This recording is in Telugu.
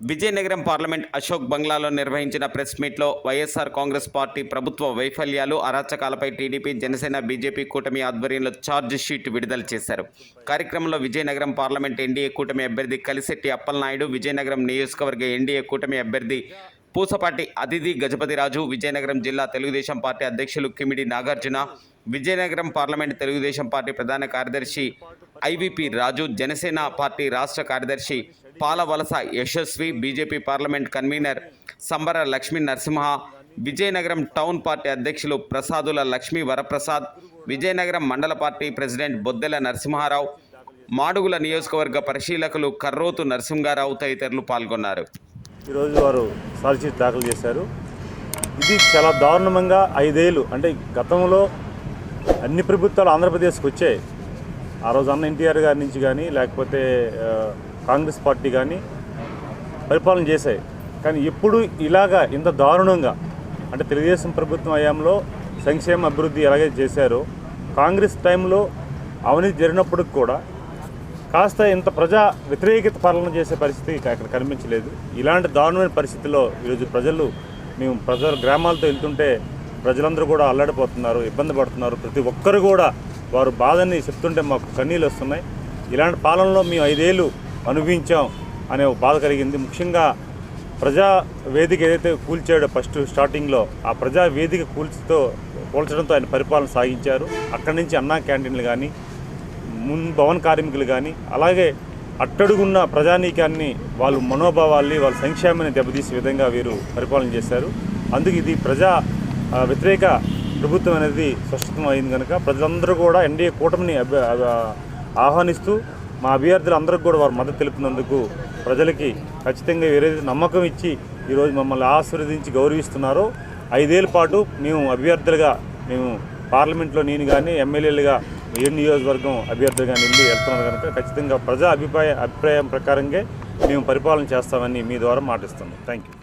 విజయనగరం పార్లమెంట్ అశోక్ బంగ్లాలో నిర్వహించిన ప్రెస్ మీట్లో వైఎస్ఆర్ కాంగ్రెస్ పార్టీ ప్రభుత్వ వైఫల్యాలు అరాచకాలపై టీడీపీ జనసేన బీజేపీ కూటమి ఆధ్వర్యంలో ఛార్జ్ షీట్ విడుదల చేశారు. కార్యక్రమంలో విజయనగరం పార్లమెంట్ ఎన్డీఏ కూటమి అభ్యర్థి కలిశెట్టి అప్పలనాయుడు విజయనగరం నియోజకవర్గ ఎన్డీఏ కూటమి అభ్యర్థి పూసపాటి అతిథి గజపతిరాజు విజయనగరం జిల్లా తెలుగుదేశం పార్టీ అధ్యక్షులు కిమిడి నాగార్జున విజయనగరం పార్లమెంట్ తెలుగుదేశం పార్టీ ప్రధాన కార్యదర్శి ఐవిపి రాజు జనసేన పార్టీ రాష్ట్ర కార్యదర్శి Palavalasa Yashasvi BJP parliament convener Sambara Lakshmi Narasimha Vizianagaram town party అధ్యక్షులు ప్రసాదుల లక్ష్మీ వరప్రసాద్ విజయనగరం మండల పార్టీ ప్రెసిడెంట్ బొద్దెల నరసింహారావు మాడుగుల నియోజకవర్గ పరిశీలకులు కర్రోతు నరసింహారావు తదితరులు పాల్గొన్నారు. ఈరోజు వారు షీట్ దాఖలు చేశారు. ఇది చాలా దారుణంగా ఐదేళ్ళు అంటే గతంలో అన్ని ప్రభుత్వాలు ఆంధ్రప్రదేశ్కి వచ్చాయి. ఆ రోజు అన్న ఎన్టీఆర్ గారి నుంచి కానీ లేకపోతే కాంగ్రెస్ పార్టీ కానీ పరిపాలన చేశాయి. కానీ ఎప్పుడు ఇలాగా ఇంత దారుణంగా అంటే తెలుగుదేశం ప్రభుత్వం హయాంలో సంక్షేమ అభివృద్ధి ఎలాగే చేశారో కాంగ్రెస్ టైంలో అవినీతి జరిగినప్పటికి కూడా కాస్త ఇంత ప్రజా వ్యతిరేకత పాలన చేసే పరిస్థితి అక్కడ కనిపించలేదు. ఇలాంటి దారుణమైన పరిస్థితిలో ఈరోజు ప్రజలు మేము ప్రజల గ్రామాలతో వెళ్తుంటే ప్రజలందరూ కూడా అల్లాడిపోతున్నారు ఇబ్బంది పడుతున్నారు. ప్రతి ఒక్కరు కూడా వారు బాధని చెప్తుంటే మాకు కన్నీళ్ళు వస్తున్నాయి. ఇలాంటి పాలనలో మేము ఐదేళ్ళు అనుభవించాం అనే ఒక బాధ కలిగింది. ముఖ్యంగా ప్రజా వేదిక ఏదైతే కూల్చాడో ఫస్ట్ స్టార్టింగ్లో ఆ ప్రజా వేదిక కూల్చుతో కూల్చడంతో ఆయన పరిపాలన సాగించారు. అక్కడి నుంచి అన్నా క్యాంటీన్లు కానీ మున్ భవన్ కార్మికులు కానీ అలాగే అట్టడుగున్న ప్రజానీకాన్ని వాళ్ళ మనోభావాల్ని వాళ్ళ సంక్షేమాన్ని దెబ్బతీసే విధంగా వీరు పరిపాలన చేశారు. అందుకు ఇది ప్రజా వ్యతిరేక ప్రభుత్వం అనేది స్పష్టతం అయింది కనుక ప్రజలందరూ కూడా ఎన్డీఏ కూటమిని అభ్య- ఆహ్వానిస్తూ మా అభ్యర్థులు అందరికి కూడా వారు మద్దతు తెలుపునందుకు ప్రజలకి ఖచ్చితంగా ఏదైతే నమ్మకం ఇచ్చి ఈరోజు మమ్మల్ని ఆశీర్వదించి గౌరవిస్తున్నారో ఐదేళ్ళ పాటు మేము అభ్యర్థులుగా మేము పార్లమెంట్లో నేను కానీ ఎమ్మెల్యేలుగా ఏ నియోజకవర్గం కానీ వెళ్ళి వెళ్తున్నారు కనుక ఖచ్చితంగా ప్రజా అభిప్రాయ అభిప్రాయం ప్రకారంగా మేము పరిపాలన చేస్తామని మీ ద్వారా మాటిస్తున్నాం. Thank you